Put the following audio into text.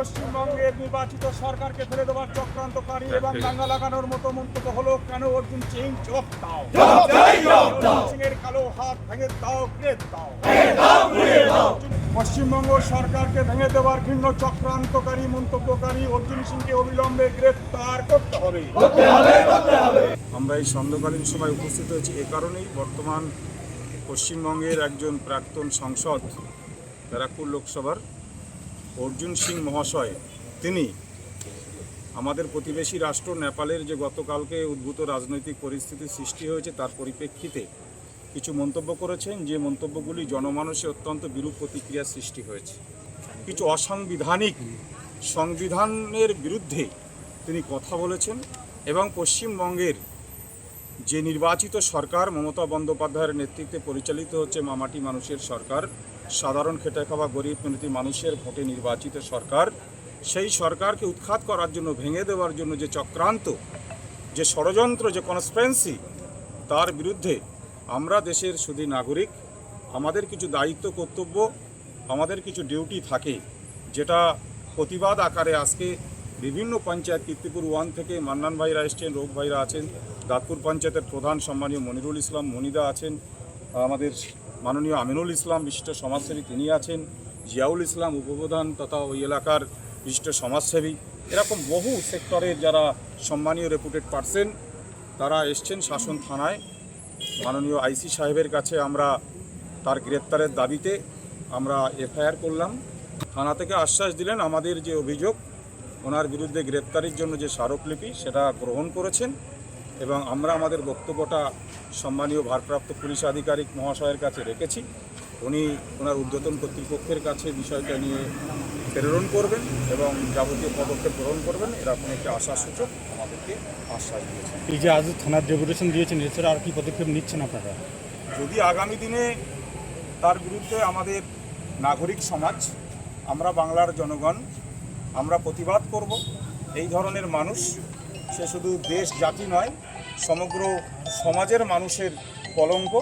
পশ্চিমবঙ্গের নির্বাচিত সরকারকে ফেলে দেওয়ার চক্রান্তকারী এবং দাঙ্গা লাগানোর মতো মন্তব্য হলো কেন অর্জুন সিং জবাব দাও? সিং এর কালো হাত ভেঙে দাও গ্রেট দাও। পশ্চিমবঙ্গ সরকারকে ভেঙে দেওয়ার ভিন্ন চক্রান্তকারী মন্তব্যকারী অর্জুন সিংকে অবিলম্বে গ্রেফতার করতে হবে। আমরা এই সন্ধ্যকালীন সময় উপস্থিত হয়েছি এ কারণেই বর্তমান পশ্চিমবঙ্গের একজন প্রাক্তন সংসদ ব্যারাকপুর লোকসভার অর্জুন সিং মহাশয়, তিনি আমাদের প্রতিবেশী রাষ্ট্র নেপালের যে গতকালকে উদ্ভূত রাজনৈতিক পরিস্থিতি সৃষ্টি হয়েছে তার পরিপ্রেক্ষিতে কিছু মন্তব্য করেছেন, যে মন্তব্যগুলি জনমানসে অত্যন্ত বিরূপ প্রতিক্রিয়া সৃষ্টি হয়েছে। কিছু অসাংবিধানিক সংবিধানের বিরুদ্ধে তিনি কথা বলেছেন এবং পশ্চিমবঙ্গের যে নির্বাচিত সরকার মমতা বন্দ্যোপাধ্যায়ের নেতৃত্বে পরিচালিত হচ্ছে মামাটি মানুষের সরকার, সাধারণ খেটে খাওয়া গরিব মেহনতি মানুষের ভোটে নির্বাচিত সরকার, সেই সরকারকে উৎখাত করার জন্য, ভেঙে দেওয়ার জন্য যে চক্রান্ত, যে ষড়যন্ত্র, যে কনসপেন্সি তার বিরুদ্ধে আমরা দেশের শুধু নাগরিক, আমাদের কিছু দায়িত্ব, কর্তব্য, আমাদের কিছু ডিউটি থাকে, যেটা প্রতিবাদ আকারে আজকে বিভিন্ন পঞ্চায়েত, কীর্তিপুর ওয়ান থেকে মান্নান ভাইরা এসছেন, রোগ ভাইরা আছেন, দাঁতপুর পঞ্চায়েতের প্রধান সম্মানীয় মনিরুল ইসলাম, মনিদা আছেন, আমাদের মাননীয় আমিনুল ইসলাম, বিশিষ্ট সমাজসেবী তিনি আছেন, জিয়াউল ইসলাম, উপপ্রধান তথা ওই এলাকার বিশিষ্ট সমাজসেবী। এরকম বহু সেক্টরের যারা সম্মানীয় রেপুটেড পার্সন তারা এসছেন শাসন থানায়। মাননীয় আইসি সাহেবের কাছে আমরা তার গ্রেপ্তারের দাবিতে আমরা এফআইআর করলাম। থানা থেকে আশ্বাস দিলেন আমাদের যে অভিযোগ ওনার বিরুদ্ধে গ্রেপ্তারির জন্য যে স্মারকলিপি সেটা গ্রহণ করেছেন এবং আমরা আমাদের বক্তব্যটা সম্মানীয় ভারপ্রাপ্ত পুলিশ আধিকারিক মহাশয়ের কাছে রেখেছি। উনি ওনার ঊর্ধ্বতন কর্তৃপক্ষের কাছে বিষয়টা নিয়ে প্রেরণ করবেন এবং যাবতীয় পদক্ষেপ গ্রহণ করবেন এরকম একটি আশাসূচক আমাদেরকে আশ্বাস দিয়েছেন। এই যে আজ থানার ডেপুটেশন দিয়েছেন এছাড়া আর কি পদক্ষেপ নিচ্ছেন আপনারা? যদি আগামী দিনে তার বিরুদ্ধে আমাদের নাগরিক সমাজ আমরা বাংলার জনগণ আমরা প্রতিবাদ করব। এই ধরনের মানুষ, সে শুধু দেশ জাতি নয়, সমগ্র সমাজের মানুষের কলঙ্ক।